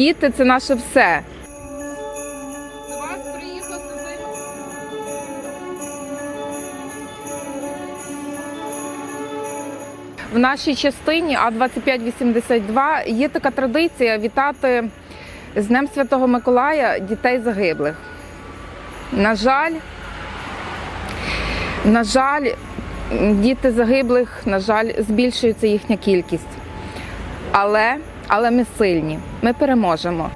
діти це наше все. В нашій частині А2582 є така традиція вітати з Днем Святого Миколая дітей загиблих. На жаль, на жаль, діти загиблих, на жаль, збільшується їхня кількість. Але, але ми сильні, ми переможемо.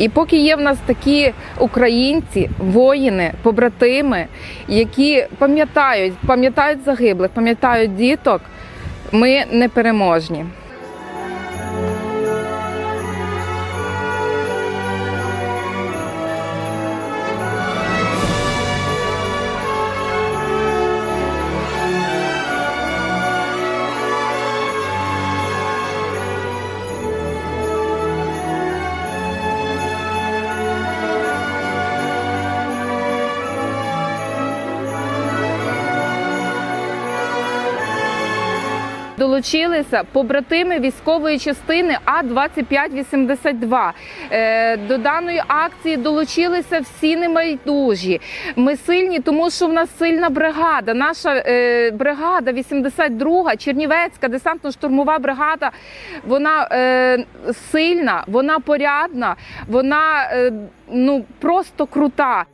І поки є в нас такі українці, воїни, побратими, які пам'ятають, пам'ятають загиблих, пам'ятають діток, ми непереможні. Долучилися побратими військової частини А 2582 Е, До даної акції долучилися всі небайдужі. Ми сильні, тому що в нас сильна бригада. Наша е, бригада 82 Чернівецька десантно-штурмова бригада. Вона е, сильна, вона порядна, вона ну просто крута.